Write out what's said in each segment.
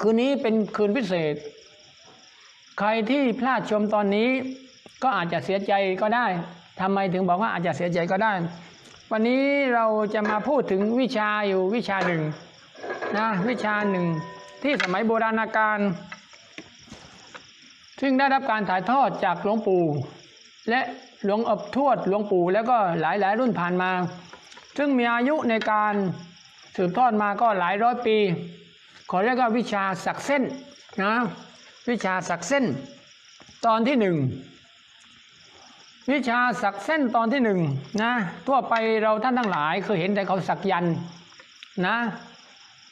คืนนี้เป็นคืนพิเศษ ใครที่พลาดชมตอนนี้ก็อาจจะเสียใจก็ได้ทำไมถึงบอกว่าอาจจะเสียใจก็ได้ วันนี้เราจะมาพูดถึงวิชาอยู่วิชาหนึ่งนะวิชาหนึ่งที่สมัยโบราณกาลซึ่งได้รับการถ่ายทอดจากหลวงปู่และ หลวงอบทวดหลวงปู่แล้วก็หลายหลายรุ่นผ่านมา ซึ่งมีอายุในการสืบทอดมาก็หลายร้อยปี ขอเรียกว่าวิชาสักเส้นนะวิชาสักเส้น ตอนที่หนึ่งวิชาสักเส้นตอนที่หนึ่งนะทั่วไปเราท่านทั้งหลายเคยเห็นแต่เขาสักยันนะ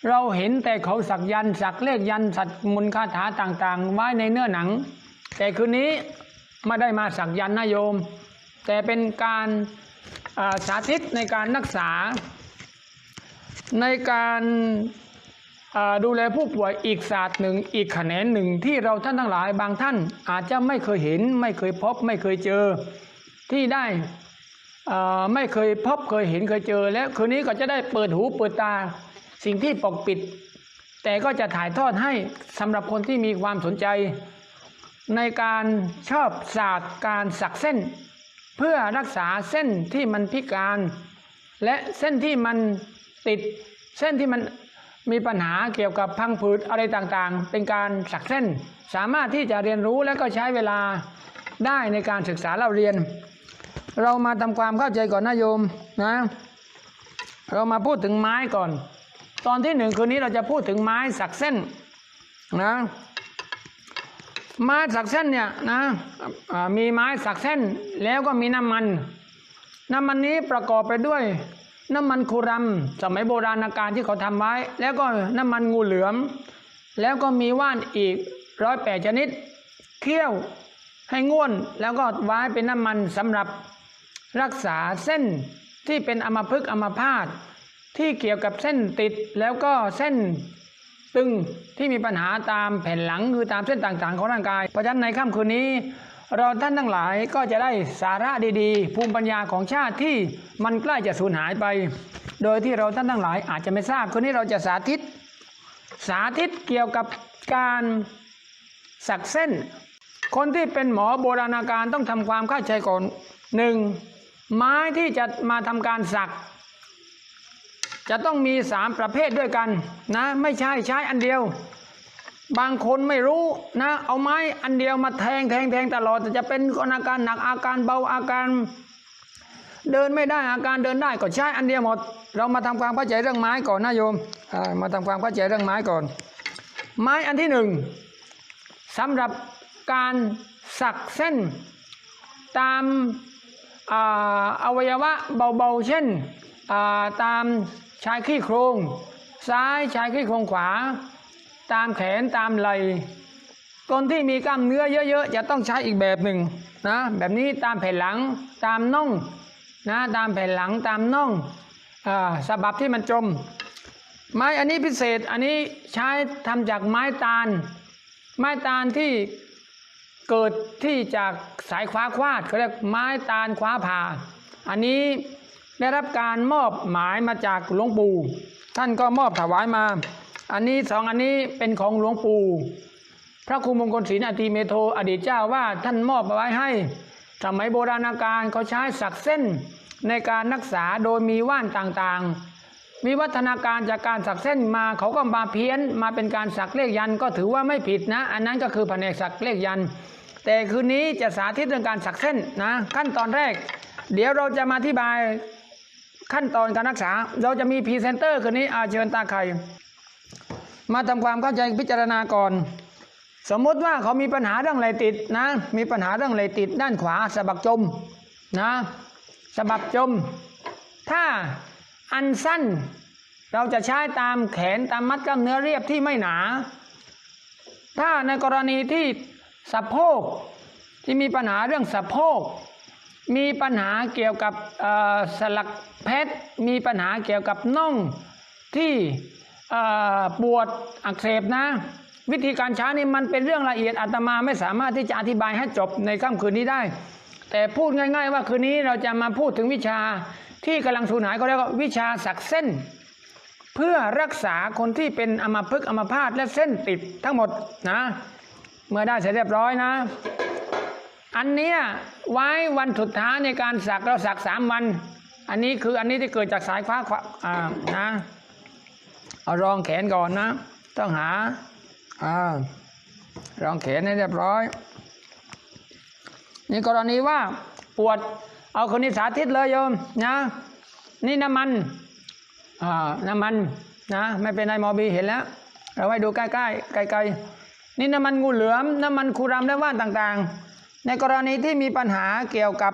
เราเห็นแต่เขาสักยันสักเลขยันสัตว์มนคาถาต่างๆ ไว้ในเนื้อหนัง แต่คืนนี้ไม่ได้มาสักยันนะโยม แต่เป็นการาสาธิตในการรักษา ในการาดูแลผู้ป่วยอีกศาสตร์หนึ่งอีกแขนงหนึ่งที่เราท่านทั้งหลายบางท่านอาจจะไม่เคยเห็น ไม่เคยพบ ไม่เคยเจอ ที่ได้ไม่เคยพบเคยเห็นเคยเจอ และคืนนี้ก็จะได้เปิดหูเปิดตาสิ่งที่ปกปิด แต่ก็จะถ่ายทอดให้สำหรับคนที่มีความสนใจ ในการชอบศาสตร์การสักเส้น เพื่อรักษาเส้นที่มันพิการ และเส้นที่มันติด เส้นที่มันมีปัญหาเกี่ยวกับพังผืดอะไรต่างๆ เป็นการสักเส้น สามารถที่จะเรียนรู้และก็ใช้เวลาได้ในการศึกษาเราเรียน เรามาทำความเข้าใจก่อนนะโยมนะ เรามาพูดถึงไม้ก่อน ตอนที่หนึ่งคืนนี้เราจะพูดถึงไม้สักเส้นนะ ไม้สักเส้นเนี่ยนะมีไม้สักเส้นแล้วก็มีน้ำมัน น้ำมันนี้ประกอบไปด้วย น้ำมันคูรัมสมัยโบราณการที่เขาทำไว้ แล้วก็น้ำมันงูเหลือม แล้วก็มีว่านอีกร้อยแปดชนิดเคี่ยวให้ง่วนแล้วก็ไว้เป็นน้ำมันสำหรับรักษาเส้นที่เป็นอมพฤกอมพาตที่เกี่ยวกับเส้นติดแล้วก็เส้น ตึงที่มีปัญหาตามแผ่นหลังคือตามเส้นต่างๆของร่างกาย เพราะฉะนั้นในค่ำคืนนี้ เราท่านทั้งหลายก็จะได้สาระดีๆ ภูมิปัญญาของชาติที่มันใกล้จะสูญหายไป โดยที่เราท่านทั้งหลายอาจจะไม่ทราบคืนนี้เราจะสาธิต สาธิตเกี่ยวกับการสักเส้น คนที่เป็นหมอโบราณการต้องทำความเข้าใจก่อนหนึ่งไม้ที่จะมาทำการสัก จะต้องมีสามประเภทด้วยกันนะ ไม่ใช่ใช้อันเดียว บางคนไม่รู้นะ เอาไม้อันเดียวมาแทงแทงแทงตลอดแต่จะเป็นอาการหนักอาการเบาอาการ เดินไม่ได้อาการเดินได้ก็ใช้อันเดียวหมด เรามาทำความเข้าใจเรื่องไม้ก่อนนะโยมมาทำความเข้าใจเรื่องไม้ก่อน ไม้อันที่หนึ่งสำหรับการสักเส้นตามอาอวัยวะเบาๆ เช่นาตาม ชายขี้โครง ซ้ายชายขี้โครงขวา ตามแขนตามไหลคนที่มีกล้ามเนื้อเยอะๆจะต้องใช้อีกแบบหนึ่งนะแบบนี้ตามแผ่นหลังตามน่องนะตามแผ่นหลังตามน่องอ่าสะบับที่มันจม ไม้อันนี้พิเศษอันนี้ใช้ทำจากไม้ตาล ไม้ตาลที่เกิดที่จากสายคว้าควาดเขาเรียกไม้ตาลคว้าผ่า อันนี้ ได้รับการมอบหมายมาจากหลวงปู่ ท่านก็มอบถวายมา อันนี้สองอันนี้เป็นของหลวงปู่พระครูมงคลศรีนาทีเมโทอดีตเจ้าว่าท่านมอบเอาไว้ให้ สมัยโบราณกาลเขาใช้สักเส้นในการรักษาโดยมีว่านต่างๆ วิวัฒนาการจากการสักเส้นมาเขาก็มาเพี้ยนมาเป็นการสักเลขยันก็ถือว่าไม่ผิดนะ อันนั้นก็คือแผนกสักเลขยัน แต่คืนนี้จะสาธิตเรื่องการสักเส้นนะขั้นตอนแรก เดี๋ยวเราจะมาอธิบาย ขั้นตอนการรักษา เราจะมีพรีเซนเตอร์คืนนี้อาเชิญตาไข่มาทำความเข้าใจพิจารณาก่อน สมมุติว่าเขามีปัญหาเรื่องไหลติดนะ มีปัญหาเรื่องไหลติดด้านขวาสะบักจมนะสะบักจม ถ้าอันสั้นเราจะใช้ตามแขนตามมัดกล้ามเนื้อเรียบที่ไม่หนา ถ้าในกรณีที่สะโพกที่มีปัญหาเรื่องสะโพก มีปัญหาเกี่ยวกับสลักเพชรมีปัญหาเกี่ยวกับน่องที่ปวดอักเสบนะ วิธีการใช้นี่มันเป็นเรื่องละเอียดอาตมาไม่สามารถที่จะอธิบายให้จบในค่ำคืนนี้ได้ แต่พูดง่าย ๆ ว่าคืนนี้เราจะมาพูดถึงวิชาที่กำลังสูญหายก็เรียกว่าวิชาสักเส้น เพื่อรักษาคนที่เป็นอัมพฤกษ์อัมพาตและเส้นติดทั้งหมดนะ เมื่อได้เสร็จเรียบร้อยนะ อันเนี้ยไว้วันสุดท้ายในการสักเราสักสามวัน อันนี้คืออันนี้ที่เกิดจากสายฟ้าขวาอ่านะเอารองแขนก่อนนะ ต้องหาอ่ารองแขนให้เรียบร้อย นี่กรณีว่าปวดเอาคนนี้สาธิตเลยโยมนะนี่น้ำมันอ่าน้ำมันนะไม่เป็นไรมอบีเห็นแล้ว เราให้ดูใกล้ๆไกลๆนี่น้ำมันงูเหลือมน้ำมันคูรำและว่านต่างๆ ในกรณีที่มีปัญหาเกี่ยวกับ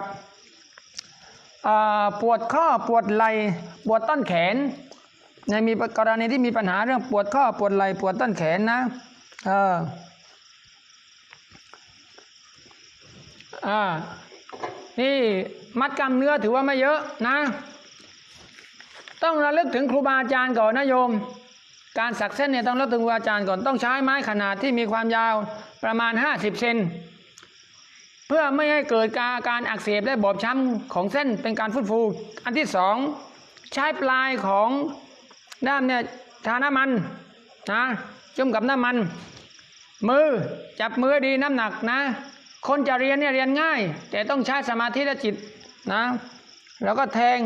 ปวดข้อปวดไหล่ปวดต้นแขนในมีกรณีที่มีปัญหาเรื่องปวดข้อปวดไหล่ปวดต้นแขนนะเอออ่านี่มัดกล้ามเนื้อถือว่าไม่เยอะนะ ต้องระลึกถึงครูบาอาจารย์ก่อนนะโยม การสักเส้นเนี่ยต้องระลึกถึงครูบาอาจารย์ก่อนต้องใช้ไม้ขนาดที่มีความยาวประมาณ 50เซน เพื่อไม่ให้เกิดการการอักเสบและบอบช้ำของเส้นเป็นการฟื้นฟู อันที่สองใช้ปลายของด้ามเนี่ยทาน้ำมันนะจุ่มกับน้ำมัน มือจับมือดีน้ำหนักนะ คนจะเรียนเนี่ยเรียนง่าย แต่ต้องใช้สมาธิและจิตนะ แล้วก็แทง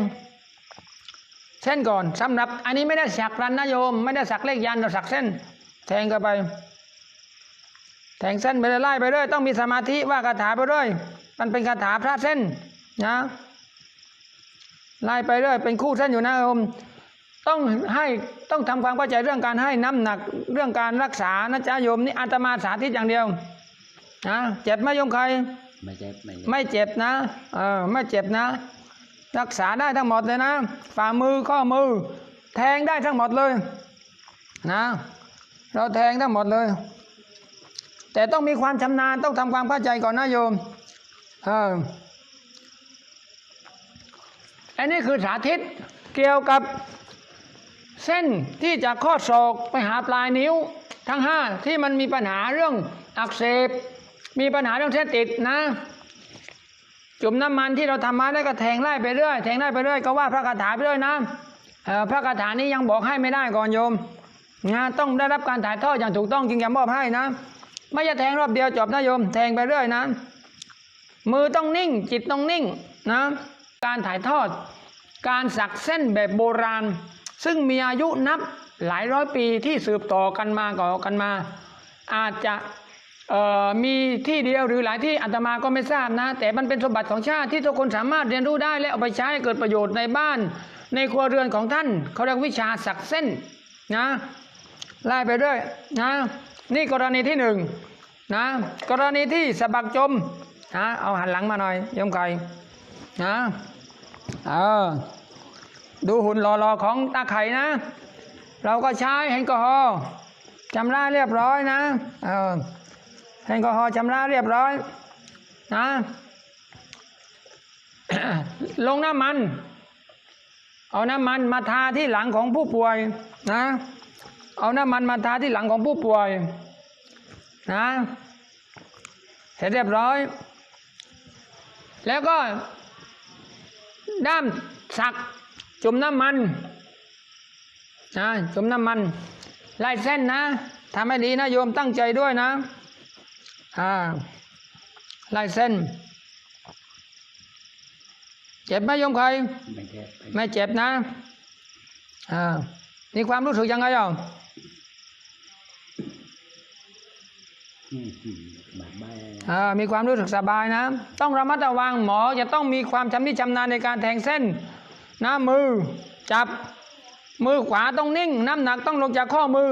เส้นก่อนสำหรับอันนี้ไม่ได้สักรันนะโยม ไม่ได้สักเลขยันเราสักเส้น แทงเข้าไป แทงเส้นไปเรื่อยไล่ไปเรื่อยต้องมีสมาธิว่าคาถาไปเรื่อยมันเป็นคาถาพระเส้นนะไล่ไปเรื่อยเป็นคู่เส้นอยู่นะโยมต้องให้ต้องทำความเข้าใจเรื่องการให้น้ำหนักเรื่องการรักษานะจ๊ะโยมนี่อาตมาสาธิตอย่างเดียวนะเจ็บไหมโยมใครไม่เจ็บไม่เจ็บไม่เจ็บนะเออไม่เจ็บนะ รักษาได้ทั้งหมดเลยนะฝ่ามือข้อมือ แทงได้ทั้งหมดเลย นะ เราแทงทั้งหมดเลย แต่ต้องมีความชำนาญต้องทำความเข้าใจก่อนนะโยมเอออันนี้คือสาธิตเกี่ยวกับเส้นที่จากข้อศอกไปหาปลายนิ้วทั้งห้าที่มันมีปัญหาเรื่องอักเสบ มีปัญหาเรื่องเส้นติดนะ จุ่มน้ำมันที่เราทำมาได้ก็แทงไล่ไปเรื่อยแทงไล่ไปเรื่อยก็ว่าพระคาถาไปเรื่อยนะเออพระคาถานี้ยังบอกให้ไม่ได้ก่อนโยมนะต้องได้รับการถ่ายทอดอย่างถูกต้องจึงจะมอบให้นะ ไม่จะแทงรอบเดียวจบนะโยม แทงไปเรื่อยนะ มือต้องนิ่ง จิตต้องนิ่งนะ การถ่ายทอด การสักเส้นแบบโบราณ ซึ่งมีอายุนับหลายร้อยปีที่สืบต่อกันมาก่อกันมา อาจจะมีที่เดียวหรือหลายที่อาตมาก็ไม่ทราบนะ แต่มันเป็นสมบัติของชาติที่ทุกคนสามารถเรียนรู้ได้และเอาไปใช้เกิดประโยชน์ในบ้าน ในครัวเรือนของท่านเขาเรียกวิชาสักเส้นนะไล่ไปเรื่อยนะ นี่กรณีที่หนึ่งนะกรณีที่สะบักจมนะเอาหันหลังมาหน่อยยมไก่นะเออดูหุ่นหล่อๆของตาไข่นะ เราก็ใช้แอลกอฮอล์ชำระเรียบร้อยนะเออแอลกอฮอล์ชำระเรียบร้อยนะลงน้ำมัน เอาน้ำมันมาทาที่หลังของผู้ป่วยนะ เอาน้ำมันมาทาที่หลังของผู้ป่วยนะเสร็จเรียบร้อย แล้วก็ด้ามสักจุ่มน้ำมันนะจุ่มน้ำมันไล่เส้นนะทำให้ดีนะโยมตั้งใจด้วยนะอ่าไล่เส้น เจ็บไหมโยมใคร ไม่เจ็บไม่เจ็บนะอ่า มีความรู้สึกยังไงอะอืมอืมบาดใบอ่ามีความรู้สึกสบายนะ ต้องระมัดระวังหมอจะต้องมีความชำนิชำนาญในการแทงเส้นนะมือจับมือขวาต้องนิ่ง น้ำหนักต้องลงจากข้อมือ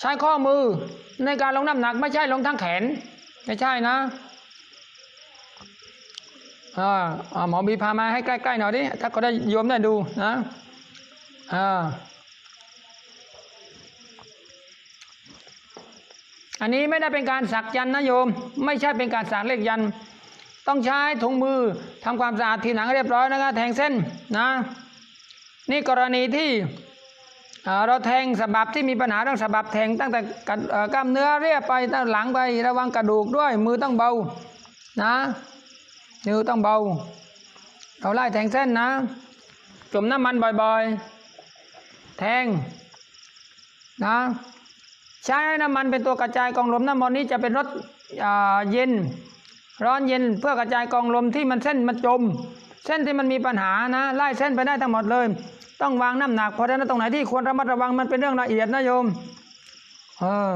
ใช้ข้อมือในการลงน้ำหนักไม่ใช่ลงทั้งแขน ไม่ใช่นะอ่าอ่าหมอบีพามาให้ใกล้ๆหน่อยดิถ้าก็ได้โยมได้ดูนะอ่า อันนี้ไม่ได้เป็นการสักยันนะโยม ไม่ใช่เป็นการสักเลขยัน ต้องใช้ถุงมือทำความสะอาดทีหนังเรียบร้อยนะครับแทงเส้นนะ นี่กรณีที่เราแทงสบับที่มีปัญหาเรื่องสบับแทงตั้งแต่กระเอ่อกล้ามเนื้อเรียบไปตั้งหลังไประวังกระดูกด้วยมือต้องเบานะนิ้วต้องเบา เราไล่แทงเส้นนะจุ่มน้ำมันบ่อยๆ แทงนะ ใช้น้ำมันเป็นตัวกระจายกองลมน้ำมันนี้จะเป็นรสอ่าเย็น ร้อนเย็นเพื่อกระจายกองลมที่มันเส้นมันจม เส้นที่มันมีปัญหานะไล่เส้นไปได้ทั้งหมดเลย ต้องวางน้ำหนักเพราะฉะนั้นตรงไหนที่ควรระมัดระวังมันเป็นเรื่องละเอียดนะโยมเออ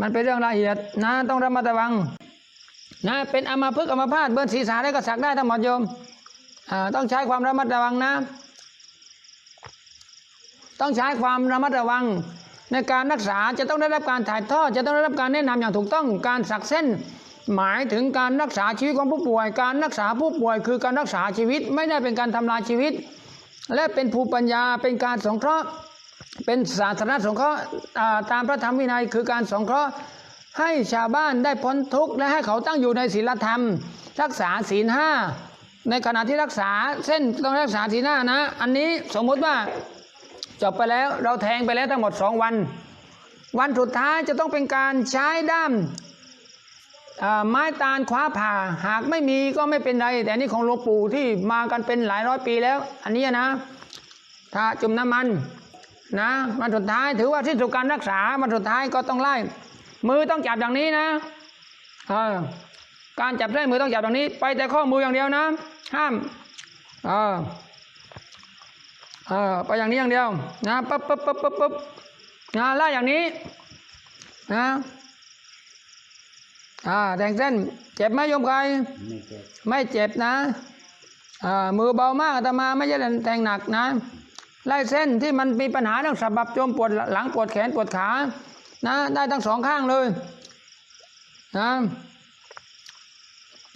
มันเป็นเรื่องละเอียดนะต้องระมัดระวังนะเป็นอมาพึกอมาพาตเบิ้ลศีรษะได้ก็สักได้ทั้งหมดโยมอต้องใช้ความระมัดระวังนะ ต้องใช้ความระมัดระวัง ในการรักษาจะต้องได้รับการถ่ายทอด จะต้องได้รับการแนะนำอย่างถูกต้องการสักเส้น หมายถึงการรักษาชีวิตของผู้ป่วย การรักษาผู้ป่วยคือการรักษาชีวิตไม่ได้เป็นการทำลายชีวิต และเป็นภูมิปัญญาเป็นการสงเคราะห์ เป็นศาสนาสงเคราะห์ตามพระธรรมวินัยคือการสงเคราะห์ให้ชาวบ้านได้พ้นทุกข์และให้เขาตั้งอยู่ในศีลธรรม รักษาศีลห้าในขณะที่รักษาเส้นต้องรักษาศีลห้านะ อันนี้สมมุติว่า จบไปแล้วเราแทงไปแล้วทั้งหมดสองวัน วันสุดท้ายจะต้องเป็นการใช้ด้ามไม้ตาลคว้าผ่าหากไม่มีก็ไม่เป็นไร แต่นี่ของหลวงปู่ที่มากันเป็นหลายร้อยปีแล้ว อันนี้นะ ถ้าจุ่มน้ำมันนะวันสุดท้ายถือว่าสิ้นสุดการรักษาวันสุดท้ายก็ต้องไล่ มือต้องจับอย่างนี้นะการจับเส้มือต้องจับอย่างนี้ ไปแต่ข้อมืออย่างเดียวนะ ห้ามเออ เออไปอย่างนี้อย่างเดียวนะปั๊บปั๊บปั๊บปั๊บปั๊บนะไล่อย่างนี้นะอ่าแทงเส้นเจ็บไหมโยมใครไม่เจ็บไม่เจ็บนะอ่ามือเบามากอาตมาไม่ใช่แทงหนักนะไล่เส้นที่มันมีปัญหาเรื่องสะบับโจมปวดหลังปวดแขนปวดขานะได้ทั้งสองข้างเลยนะ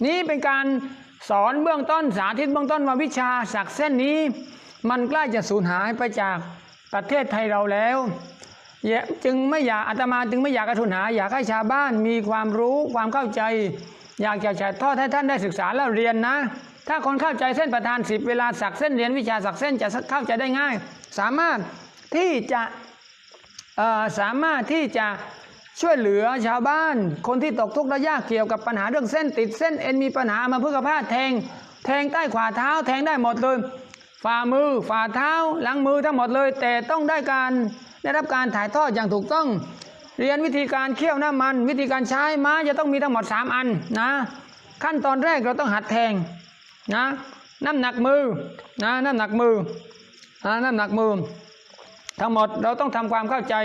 นี่เป็นการสอนเบื้องต้นสาธิตเบื้องต้นว่าวิชาสักเส้นนี้ มันใกล้จะสูญหายไปจากประเทศไทยเราแล้วยจึงไม่อยากอาตมาจึงไม่อยากกระทุนหา อยากให้ชาวบ้านมีความรู้ความเข้าใจ อยากจะถ่ายทอดให้ท่านได้ศึกษาแล้วเรียนนะ ถ้าคนเข้าใจเส้นประธานสิบเวลาสักเส้นเรียนวิชาสักเส้นจะเข้าใจได้ง่าย สามารถที่จะสามารถที่จะช่วยเหลือชาวบ้าน คนที่ตกทุกข์ระยากเกี่ยวกับปัญหาเรื่องเส้นติดเส้นเอ็นมีปัญหามาเพื่อกระพาแทง แทงใต้ขวาเท้าแทงได้หมดเลย ฝ่ามือฝ่าเท้าหลังมือทั้งหมดเลย แต่ต้องได้การได้รับการถ่ายทอดอย่างถูกต้อง เรียนวิธีการเคี่ยวน้ำมัน วิธีการใช้ไม้จะต้องมีทั้งหมด 3 อันนะ ขั้นตอนแรกเราต้องหัดแทงนะน้ำหนักมือนะน้ำหนักมือนะน้ำหนักมือ ทั้งหมดเราต้องทำความเข้าใจ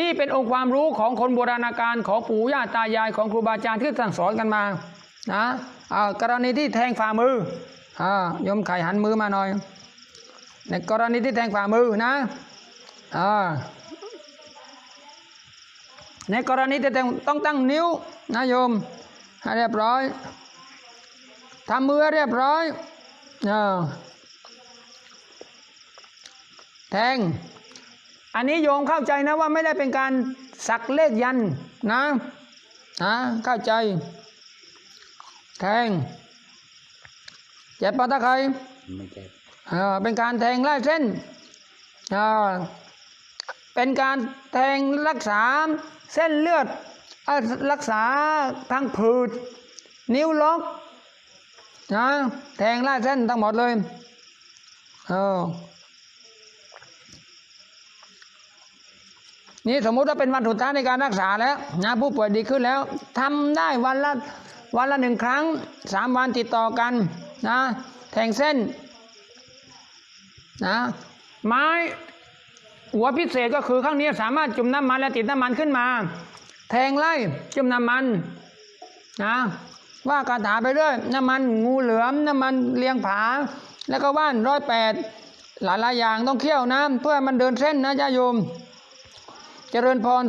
นี่เป็นองค์ความรู้ของคนโบราณการของปู่ย่าตายายของครูบาอาจารย์ที่สั่งสอนกันมานะอ่ากรณีที่แทงฝ่ามืออ่ายมไข่หันมือมาหน่อย ในกรณีที่แทงฝ่ามือนะอ่าในกรณีที่แทงต้องตั้งนิ้วนะโยมให้เรียบร้อยทำมือเรียบร้อยอ่าแทง อันนี้โยมเข้าใจนะว่าไม่ได้เป็นการสักเลขยันนะนะเข้าใจ แทง เจ็บปะตะใครไม่เจ็บ เออเป็นการแทงไล่เส้นเออเป็นการแทงรักษาเส้นเลือด รักษาทางผืด นิ้วล็อกนะแทงไล่เส้นทั้งหมดเลยเออนี่สมมุติว่าเป็นวันสุดท้ายในการรักษาแล้วนะผู้ป่วยดีขึ้นแล้วทำได้วันละวันละหนึ่งครั้งสามวันติดต่อกันนะแทงเส้น นะไม้หัวพิเศษก็คือข้างนี้สามารถจุ่มน้ำมันและติดน้ำมันขึ้นมา แทงไล่จุ่มน้ำมันนะว่าคาถาไปเรื่อยน้ำมันงูเหลือมน้ำมันเลียงผา แล้วก็ว่านร้อยแปดหลายๆอย่างต้องเคี่ยวน้ำเพื่อมันเดินเส้นนะญาโยม เจริญพร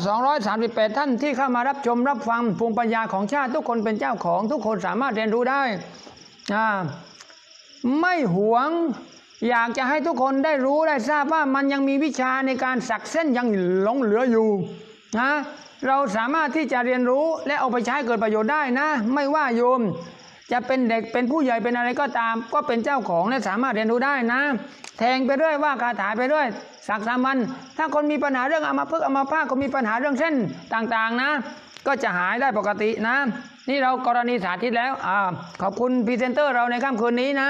238 ท่านที่เข้ามารับชมรับฟังภูมิปัญญาของชาติทุกคนเป็นเจ้าของทุกคนสามารถเรียนรู้ได้ ไม่หวง อยากจะให้ทุกคนได้รู้ได้ทราบว่ามันยังมีวิชาในการสักเส้นยังหลงเหลืออยู่นะเราสามารถที่จะเรียนรู้และเอาไปใช้เกิดประโยชน์ได้นะ ไม่ว่าโยม จะเป็นเด็กเป็นผู้ใหญ่เป็นอะไรก็ตาม ก็เป็นเจ้าของและสามารถเรียนรู้ได้นะ แทงไปเรื่อยว่าคาถาไปเรื่อยสักสามวัน ถ้าคนมีปัญหาเรื่องอามาพึกอามาพาตก็มีปัญหาเรื่องเส้นต่างๆนะ ก็จะหายได้ปกตินะ นี่เรากรณีสาธิตแล้วอ่าขอบคุณพรีเซนเตอร์เราในค่ำคืนนี้นะ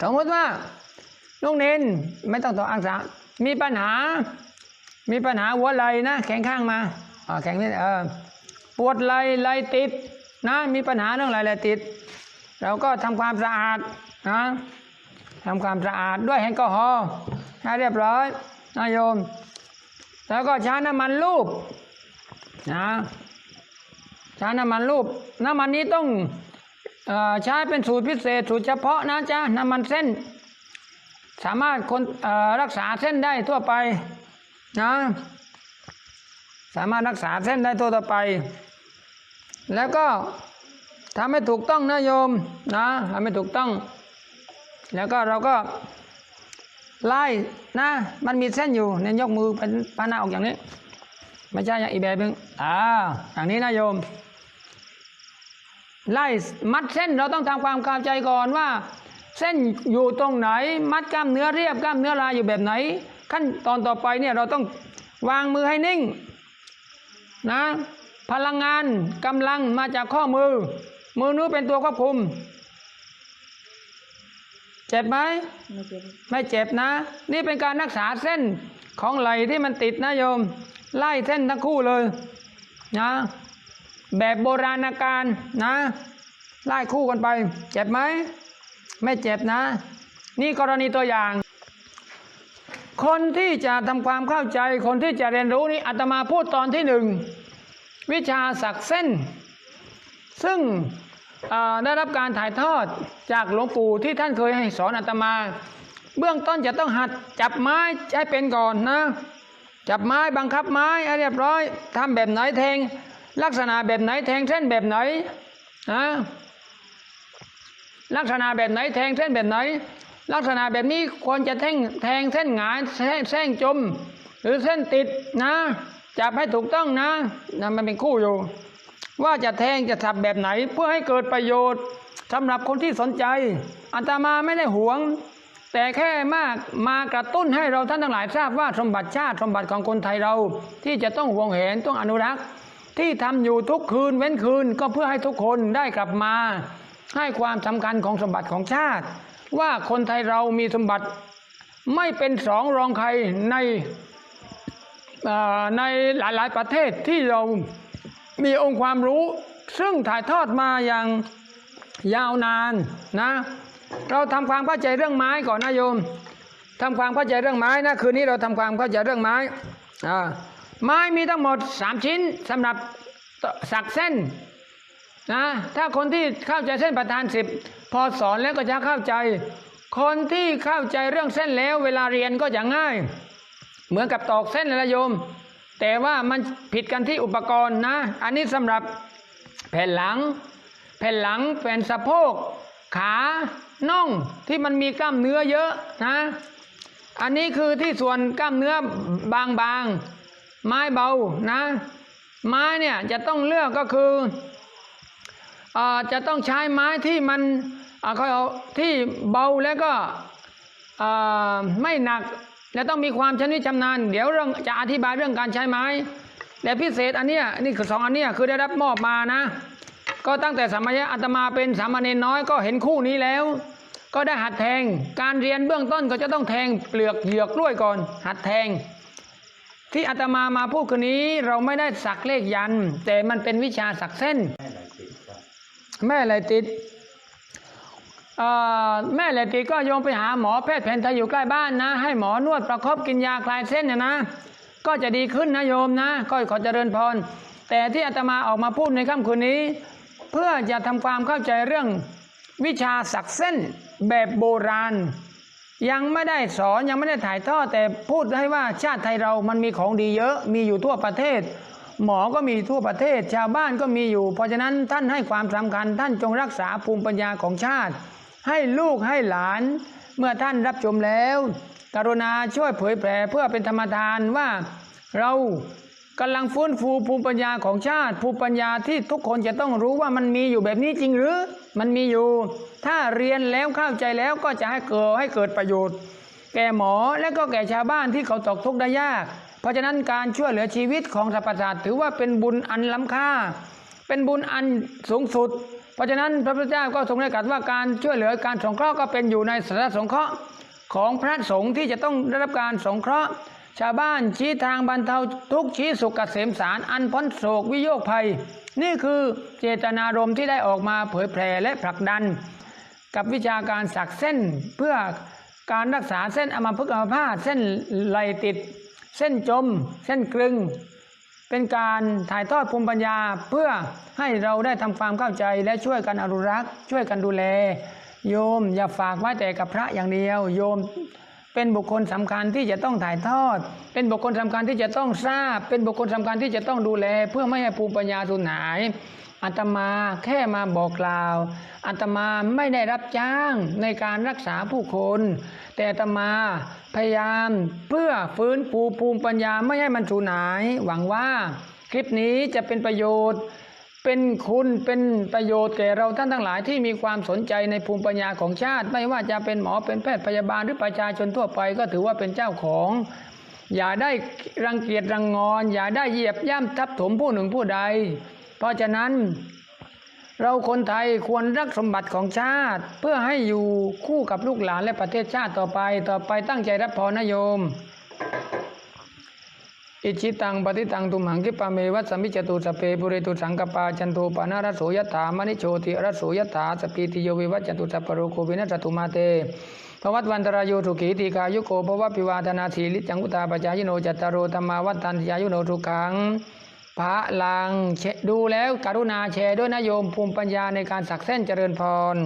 สมมติว่าลูกเนนไม่ต้องต่ออักษามีปัญหา มีปัญหาหัวไหลนะ แข็งข้างมาอ่าแข็งนี่เออปวดไหล่ไหลติดนะมีปัญหาเรื่องไหล่ไหลติด เราก็ทำความสะอาดนะทำความสะอาดด้วยแอลกอฮอล์ให้เรียบร้อยนะโยม แล้วก็ใช้น้ำมันลูบนะใช้น้ำมันลูบน้ำมันนี้ต้อง ใช้เป็นสูตรพิเศษสูตรเฉพาะนะจ๊ะน้ำมันเส้น สามารถคนรักษาเส้นได้ทั่วไปนะสามารถรักษาเส้นได้ทั่วไป แล้วก็ทำให้ถูกต้องนะโยมนะทำให้ถูกต้อง แล้วก็เราก็ไล่นะมันมีเส้นอยู่เนี่ยยกมือเป็นปานาออกอย่างนี้ ไม่ใช่อย่างอีแบบนึงอ่าอย่างนี้นะโยม ไล่มัดเส้นเราต้องทำความเข้าใจก่อนว่า เส้นอยู่ตรงไหน มัดกล้ามเนื้อเรียบกล้ามเนื้อลายอยู่แบบไหน ขั้นตอนต่อไปเนี่ยเราต้องวางมือให้นิ่งนะพลังงานกำลังมาจากข้อมือ มือนู้เป็นตัวควบคุม เจ็บไหมไม่เจ็บนะ นี่เป็นการรักษาเส้นของไหลที่มันติดนะโยม ไล่เส้นทั้งคู่เลยนะ แบบโบราณการนะไล่คู่กันไป เจ็บไหม ไม่เจ็บนะ นี่กรณีตัวอย่าง คนที่จะทำความเข้าใจ คนที่จะเรียนรู้นี่อาตมาพูดตอนที่หนึ่ง วิชาสักเส้น ซึ่งได้รับการถ่ายทอดจากหลวงปู่ที่ท่านเคยให้สอนอาตมา เบื้องต้นจะต้องหัดจับไม้ให้เป็นก่อนนะ จับไม้บังคับไม้ให้เรียบร้อยทำแบบไหนแทง ลักษณะแบบไหนแทงเส้นแบบไหนนะลักษณะแบบไหนแทงเส้นแบบไหน ลักษณะแบบนี้ควรจะแทงแทงเส้นหงายแส้เส้นจม หรือเส้นติดนะจับให้ถูกต้องนะนะมันเป็นคู่อยู่ ว่าจะแทงจะสับแบบไหน เพื่อให้เกิดประโยชน์สำหรับคนที่สนใจอาตมาไม่ได้หวง แต่แค่มากมากระตุ้นให้เราท่านทั้งหลายทราบว่าสมบัติชาติสมบัติของคนไทยเราที่จะต้องห่วงเห็นต้องอนุรักษ์ ที่ทำอยู่ทุกคืนเว้นคืนก็เพื่อให้ทุกคนได้กลับมา ให้ความสำคัญของสมบัติของชาติ ว่าคนไทยเรามีสมบัติไม่เป็นสองรองใครในเอ่อในหลาย ๆ ประเทศที่เรามีองค์ความรู้ ซึ่งถ่ายทอดมาอย่างยาวนานนะ เราทำความเข้าใจเรื่องไม้ก่อนนะโยมทำความเข้าใจเรื่องไม้นะคืนนี้เราทำความเข้าใจเรื่องไม้อ่า ไม้มีทั้งหมดสามชิ้นสำหรับสักเส้นนะถ้าคนที่เข้าใจเส้นประธานสิบพอสอนแล้วก็จะเข้าใจ คนที่เข้าใจเรื่องเส้นแล้ว เวลาเรียนก็จะง่าย เหมือนกับตอกเส้นละโยม แต่ว่ามันผิดกันที่อุปกรณ์นะ อันนี้สำหรับแผ่นหลัง แผ่นหลังแผ่นสะโพก ขาน่องที่มันมีกล้ามเนื้อเยอะนะ อันนี้คือที่ส่วนกล้ามเนื้อบางๆ ไม้เบานะ ไม้เนี่ยจะต้องเลือกก็คืออจะต้องใช้ไม้ที่มันเอ่อเขาเอาที่เบาแล้วก็ไม่หนักและต้องมีความชำนิชำนาญ เดี๋ยวเรื่องจะอธิบายเรื่องการใช้ไม้และพิเศษอันเนี้ยนี่คือสองอันเนี้ยคือได้รับมอบมานะ ก็ตั้งแต่สมัยอาตมาเป็นสามเณรน้อยก็เห็นคู่นี้แล้ว ก็ได้หัดแทงการเรียนเบื้องต้นก็จะต้องแทงเปลือกเหยือกกล้วยก่อน หัดแทง ที่อาตมามาพูดคืนนี้ เราไม่ได้สักเลขยัน แต่มันเป็นวิชาสักเส้น แม่ไหลติดแม่อะไรติดแม่อะไรติดก็โยงไปหาหมอแพทย์แผนไทยอยู่ใกล้บ้านนะ ให้หมอนวดประคบกินยาคลายเส้นเนี่ยนะ ก็จะดีขึ้นนะโยมนะ ก็ขอเจริญพร แต่ที่อาตมาออกมาพูดในค่ำคืนนี้ เพื่อจะทำความเข้าใจเรื่องวิชาสักเส้นแบบโบราณ ยังไม่ได้สอนยังไม่ได้ถ่ายทอดแต่พูดให้ว่าชาติไทยเรามันมีของดีเยอะ มีอยู่ทั่วประเทศ หมอก็มีทั่วประเทศ ชาวบ้านก็มีอยู่ เพราะฉะนั้นท่านให้ความสำคัญ ท่านจงรักษาภูมิปัญญาของชาติ ให้ลูกให้หลาน เมื่อท่านรับชมแล้ว กรุณาช่วยเผยแผ่เพื่อเป็นธรรมทานว่าเรา กำลังฟื้นฟูภูมิปัญญาของชาติ ภูมิปัญญาที่ทุกคนจะต้องรู้ว่ามันมีอยู่แบบนี้จริงหรือ มันมีอยู่ ถ้าเรียนแล้วเข้าใจแล้วก็จะให้เกิดให้เกิดประโยชน์ แก่หมอและก็แก่ชาวบ้านที่เขาตกทุกข์ได้ยาก เพราะฉะนั้นการช่วยเหลือชีวิตของสรรพสัตว์ถือว่าเป็นบุญอันล้ำค่า เป็นบุญอันสูงสุด เพราะฉะนั้นพระพุทธเจ้าก็ทรงได้ตรัสว่าการช่วยเหลือการสงเคราะห์ก็เป็นอยู่ในสาระสงเคราะห์ของพระสงฆ์ที่จะต้องได้รับการสงเคราะห์ ชาวบ้านชี้ทางบรรเทาทุกข์ชี้สุขเกษมสารอันพ้นโศกวิโยคภัย นี่คือเจตนารมณ์ที่ได้ออกมาเผยแผ่และผลักดัน กับวิชาการสักเส้นเพื่อการรักษาเส้นอมพฤกอมพาตเส้นไหลติด เส้นจม เส้นกลึง เป็นการถ่ายทอดภูมิปัญญาเพื่อให้เราได้ทำความเข้าใจและช่วยกันอนุรักษ์ ช่วยกันดูแล โยมอย่าฝากไว้แต่กับพระอย่างเดียว โยม เป็นบุคคลสำคัญที่จะต้องถ่ายทอด เป็นบุคคลสำคัญที่จะต้องทราบ เป็นบุคคลสำคัญที่จะต้องดูแล เพื่อไม่ให้ภูมิปัญญาสูญหายอาตมาแค่มาบอกกล่าวอาตมาไม่ได้รับจ้างในการรักษาผู้คน แต่อาตมาพยายามเพื่อฟื้นฟูภูมิปัญญาไม่ให้มันสูญหาย หวังว่าคลิปนี้จะเป็นประโยชน์ เป็นคุณเป็นประโยชน์แก่เราท่านทั้งหลายที่มีความสนใจในภูมิปัญญาของชาติ ไม่ว่าจะเป็นหมอเป็นแพทย์พยาบาลหรือประชาชนทั่วไป ก็ถือว่าเป็นเจ้าของ อย่าได้รังเกียจรังงอน อย่าได้เหยียบย่ำทับถมผู้หนึ่งผู้ใด เพราะฉะนั้นเราคนไทยควรรักสมบัติของชาติ เพื่อให้อยู่คู่กับลูกหลานและประเทศชาติต่อไป ต่อไปตั้งใจรับพรนโยม อิชิตังปฏิตังตุมหังคิปะเมวัสสมิจตุสพเพปุเรตุสังกปาจันโทปนารโสยถามณิโชติรโสยถาสปีติโยวิวัจจตุสัพโรโควินัสตุมาเตภวัตวันตรายโยสุขีติกายุโกภวะปิวาธนาสีลิจังุตาปจายโนจัตตารโรธรรมาวัฏันติยายุโนทุขังพระลังดูแล้วกรุณาแชร์ด้วยนะโยมภูมิปัญญาในการสักเส้นเจริญพร